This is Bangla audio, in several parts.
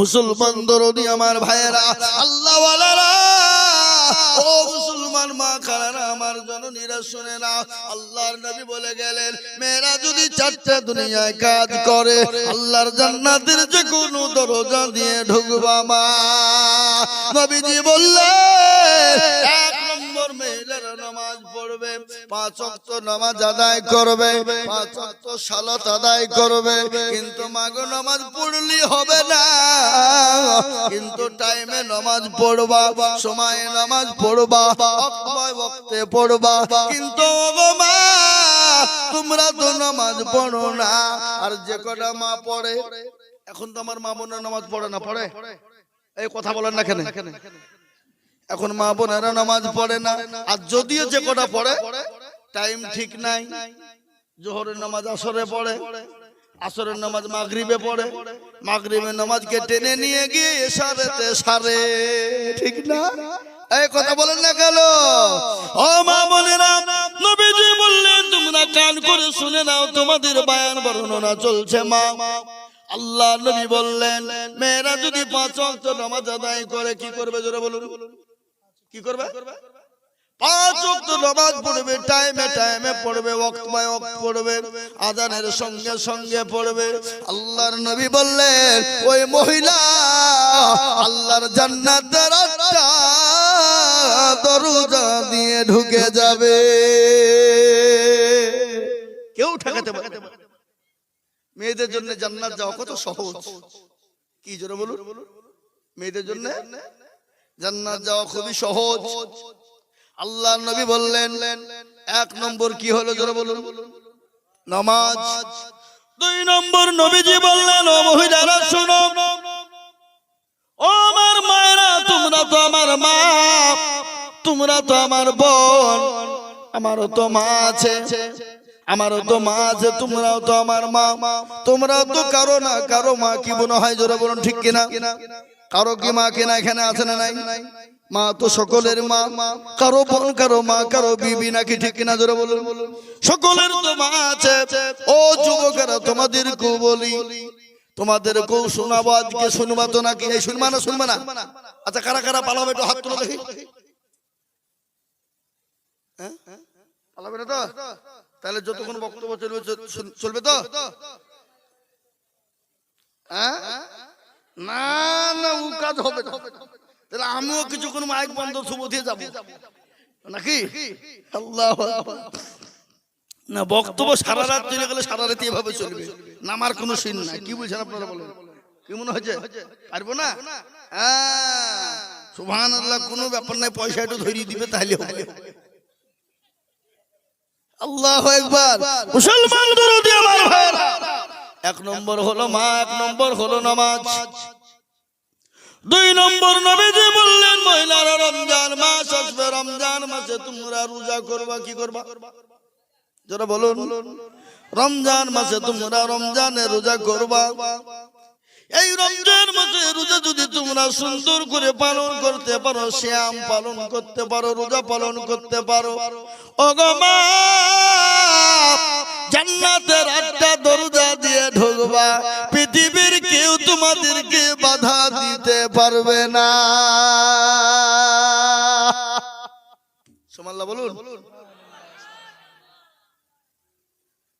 মুসলমান দরদি আমার ভাইয়েরা আল্লাহ ও মুসলমান মা খালারা, আমার জননীরা শুনে না, আল্লাহর নবী বলে গেলেন, মেয়েরা যদি চারটা দুনিয়ায় কাজ করে, আল্লাহর জান্নাতের যে কোনো দরজা দিয়ে ঢুকবা মা। নবীজি বললেন, এক নামাজ পড়বে, পাঁচ অক্ত নামাজ আদায় করবে, পাঁচ অক্ত সালাত আদায় করবে। কিন্তু মাগো নামাজ পড়লি হবে না। কিন্তু টাইমে নামাজ পড়বা, সময়ে নামাজ পড়বা বক্তে পড়বা। কিন্তু তোমরা তো নামাজ পড়ো না। আর যে কটা মা পড়ে, এখন তো আমার মা বোনের নামাজ পড়ে না, পড়ে? এই কথা বলেন না কেন? এখন মা বোনেরা নামাজ পড়ে না। আর যদিও যে কটা পড়ে টাইম ঠিক নাই। জোহরের নামাজ আসরে পড়ে, আসরের নামাজ মাগরিবে পড়ে। মাগরিবের নামাজকে টেনে নিয়ে গিয়ে এসারেতে সারে। ঠিক না? এই কথা বলেন না কেন? ও মা বোনেরা, নবীজি বললেন, তোমরা কান করে শুনে নাও, তোমাদের বায়ান বর্ণনা চলছে মা। আল্লাহ নবী বললেন, মেয়েরা যদি পাঁচ ওয়াক্ত নামাজ আদায় করে, কি করবে? জোরে বলুন। কি করবে? পাঁচ ওয়াক্ত নামাজ পড়বে টাইমে টাইমে পড়বে ওয়াক্ত বাই ওয়াক্ত পড়বে আজানের সঙ্গে সঙ্গে পড়বে। আল্লাহর নবী বললেন ওই মহিলা আল্লাহর জান্নাতের দরজা দিয়ে ঢুকে যাবে। কেউ ঠেকাতে পারবে না। মেয়েদের জন্য জান্নাত যাওয়া কত সহজ। কি জোরে বলুন? মেয়েদের জন্য জান্নাত যাওয়া খুবই সহজ। আল্লাহ নবী বললেন, এক নম্বর কি হলো জোরে বলুন? নামাজ। দুই নম্বর নবীজি বললেন, ও মহিলারা, শুনো। ও আমার মায়েরা, তোমরা তো আমার মা, তোমরা তো আমার বোন, আমারও তো মা আছে, আমারও তো মা আছে, তোমরাও তো আমার মা তোমরাও তো কারও না, কারও মা কি মনে হয় জোরে বলুন, ঠিক কিনা? কারও কি মা কিনা এখানে আছে না নাই? মা তো সকলের মা। কারও বোন কারও মা, কারও বিবি নাকি ঠিক কিনা জোরে বলুন। সকলের তো মা আছে। ও যুবকেরা, তোমাদেরকেও বলি। তোমাদেরকেও শোনাবো আজকে, শুনবা তো নাকি? এই শুনবা না শুনবা না? আচ্ছা কারা কারা পালাবে একটু হাত তুলে দেখি। হ্যাঁ? পালাবে না তো? তাহলে যতক্ষণ বক্তব্য চলবে চলবে তো? হ্যাঁ? না না, ও কাজ হবে তাহলে আমিও কিছুক্ষণ মাইক বন্ধ দিয়ে যাব। নাকি? আল্লাহ না, বক্তব্য সারা রাত চলে গেলে সারা রাত এভাবে চলবে। নামার কোনো সিন নাই। কি বলছেন আপনারা বলেন? কি মনে হচ্ছে পারব না? সুহান আল্লাহ কোনো ব্যাপার নাই, পয়সা একটু ধরিয়ে দিবে তাহলে হবে। আল্লাহ একবার মুসলমান দরদি, আমার ভাইরা। এক নম্বর হলো মা, এক নম্বর হলো নামাজ। দুই নম্বর নবীজি বললেন, মহিলারা রমজান মাস আসবে, রমজান মাসে তোমরা রোজা করবা, কি করবা? যারা বলুন, রমজান মাসে তোমরা রমজানে রোজা করবা? এই রমজান মাসে রোজা যদি তোমরা সুন্দর করে পালন করতে পারো, শ্যাম পালন করতে পারো, রোজা পালন করতে পারো অগমা জান্নাতের আটটা দরজা দিয়ে ঢুকবা, পৃথিবীর কেউ তোমাদেরকে বাধা দিতে পারবে না।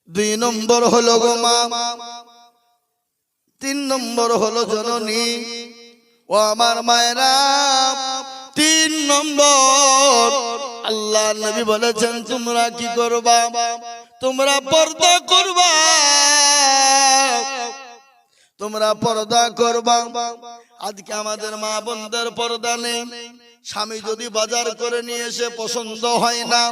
দুই নম্বর হলো গো মা। তিন নম্বর হলো জননী। ও আমার মায়েরা, তিন নম্বর। আল্লাহ নবী বলেছেন, তোমরা কি করবা? তোমরা পর্দা করবা। তোমরা পর্দা করবা। আজকে আমাদের মা বোনদের পর্দা নেই। স্বামী যদি বাজার করে নিয়ে এসে পছন্দ হয় না,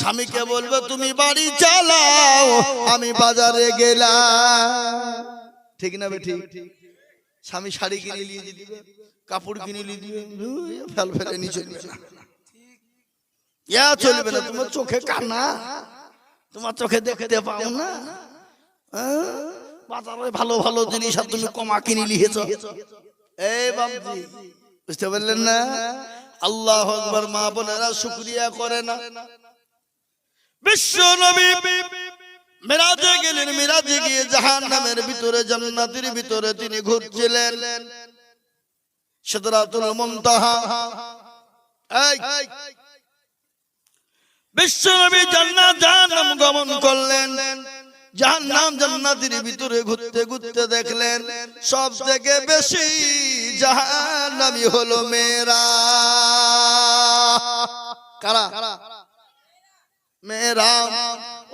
স্বামীকে বলবে, তুমি বাড়ি চালাও, আমি বাজারে গেলাম। ঠিক না বেঠিক স্বামী শাড়ি কিনে নিয়ে দিবে, কাপড় কিনে নিয়ে দিবে ফেল ফেলে নিয়ে চলবে না ইয়া চলবে না, তোমার চোখে কানা তোমার চোখে দেখতে পাও না? বাজারে ভালো ভালো জিনিস আর তুমি কমা কিনে নিয়েছ। এই বাবজি বুঝতে পারলেন না? আল্লাহ আকবার মা বোনেরা শুক্রিয়া করে না। বিশ্ব নবী মেরাজে গেলেন, মেরাজে গিয়ে জাহান নামের ভিতরে, জান্নাতের ভিতরে তিনি ঘুরছিলেন। সিদরাতুল মুনতাহা। এই বিশ্বনবী জান্নাত, জাহান্নাম গমন করলেন। জাহান্নাম জান্নাতের ভিতরে ঘুরতে ঘুরতে দেখলেন সব থেকে বেশি জাহান্নামী হলো মেয়েরা। কারা? মেয়েরা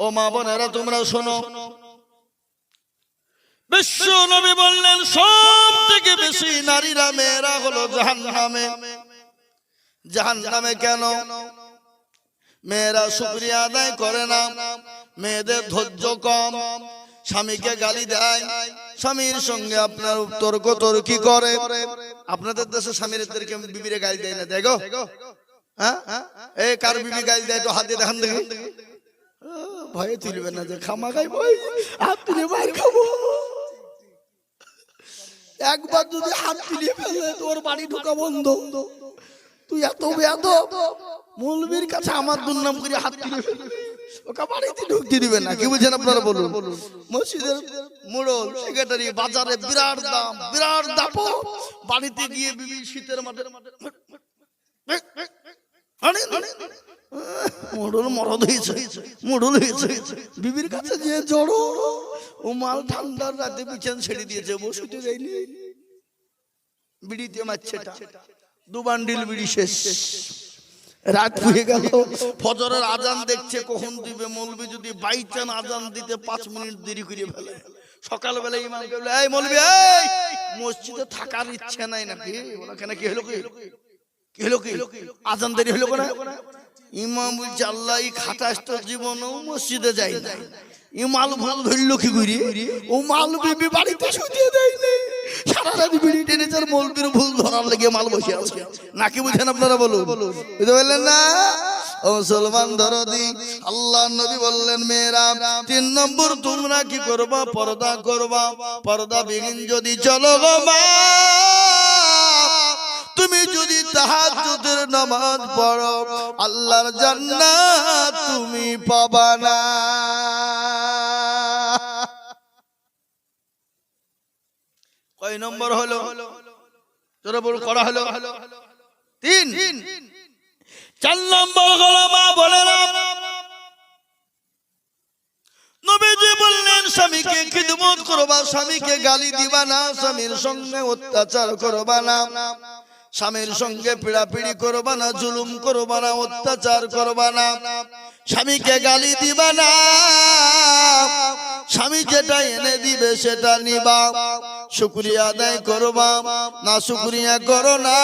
ও মা বোনেরা, তোমরা শোনো। বিশ্ব নবী বললেন সব থেকে বেশি নারীরা মেয়েরা হলো জাহান্নামে। জাহান্নামে কেন? মেয়েরা শুক্রিয়া আদায় করে না। মেয়েদের ধৈর্য কম। স্বামীকে গালি দেয়। স্বামীর সঙ্গে আপনার তর্ক তর্কি করে। আপনাদের দেশে স্বামীদেরকে বিবিরে গালি দেয় না। দেখো। হ্যাঁ? এই কার বিবি গালি দেয় তো হাত দিয়ে দেখান দেখি। ভয়ে তুলবে না যে খামা খাই ভয় হাত মার খাব। একবার যদি হাত তুলে ফেলে তোর বাড়ি ঢোকা বন্ধ। তুই এত বেয়াদ মৌলবীর কাছে আমার দুর্নাম করে হাত ওকে বাড়িতে ঢুকতে দিবে না মরদ হয়েছে, মোড়ল হয়েছে। বিবির কাছে যে জড়ো। ও মাল ঠান্ডার রাতে বিছান ছেড়ে দিয়েছে বসুতে যাইনি বিড়িতে মারছেটা দু বান্ডিল বিড়ি শেষ। রাত হয়ে গেল। ফজরের আজান দেখছে কখন দিবে মৌলবি যদি বাই চান আজান দিতে পাঁচ মিনিট দেরি করে ফেলে। সকালবেলা ইমাম বলে এই মৌলবি এই মসজিদে থাকার ইচ্ছে নাই নাকি? ওখানে কি হলো কি? কি? হলো কি? আজান দেরি হলো না ইমাম বলছে আল্লাহ এই খাটাস তো মসজিদে যাই না। ই মাল ভুল ধরলো কি করি? ও মাল বিবি বাড়িতে শুতে দেয় নাকি আপনারা বলুন? না? মুসলমান আল্লাহ নবী বললেন নম্বর তোমরা কি করবা? পর্দা করবা? পর্দা বিহীন যদি চলো তুমি যদি তাহাজ্জুদের নামাজ পড়ো, আল্লাহর জান্নাত তুমি পাবা না। কয় নম্বর হলো তোরা বল করা হলো। তিন। চার নম্বর হলো মা বলে স্বামীকে করবা গালি দিবা না, স্বামীর সঙ্গে অত্যাচার করবা না, স্বামীর সঙ্গে করবা না, জুলুম করবা না, অত্যাচার করবা না, স্বামীকে গালি দিবা না, স্বামী যেটা এনে দিবে সেটা নিবা। শুক্রিয়া আদায় করবা। না শুক্রিয়া করো না।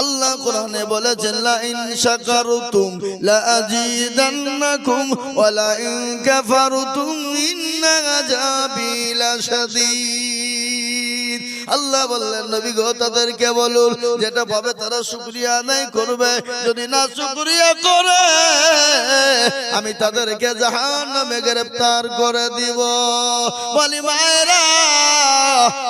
আল্লাহ কোরআনে বলেছেন, লা ইন শাকারতুম লা আজিদান্নাকুম ওয়া লা ইন কাফারতুম ইন্না আযাবি লাশাদীদ আল্লাহ বললেন, নবী গো, তাদেরকে বলুন, যেটা পাবে তারা শুকরিয়া আদায় করবে। যদি না শুক্রিয়া করে, আমি তাদেরকে জাহান্নামে গ্রেফতার করে দিব। বলি, মায়েরা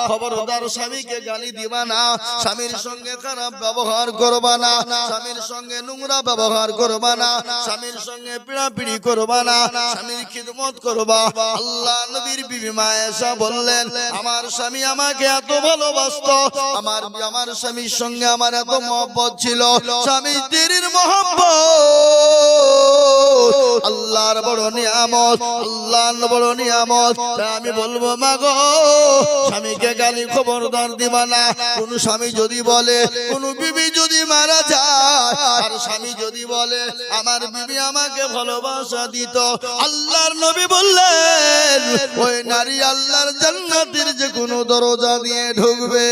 খবরদার স্বামীকে গালি দিবা না, স্বামীর সঙ্গে খারাপ ব্যবহার করবা না, স্বামীর সঙ্গে নোংরা ব্যবহার করবা না, স্বামীর সঙ্গে পিড়াপিড়ি করবা না, স্বামীর খিদমত করবা। আল্লাহ নবীর বিবি মায়েশা বললেন, আমার স্বামী আমাকে এত ভালোবাসত, আমার আমার স্বামীর সঙ্গে আমার এত মহব্বত ছিল। স্বামী স্ত্রীর মহব্বত। আল্লাহর বড় নিয়ামত, আল্লাহর বড় নিয়ামত। আমি বলব, মা গো স্বামীকে গালি খবরদার দিবা না। কোন স্বামী যদি বলে, কোন বিবি যদি মারা যায়, আর স্বামী যদি বলে, আমার বিবি আমাকে ভালোবাসা দিত। আল্লাহর নবী বললেন, ওই নারী আল্লাহর জান্নাতের যে কোনো দরজা দিয়ে ঢুকবে।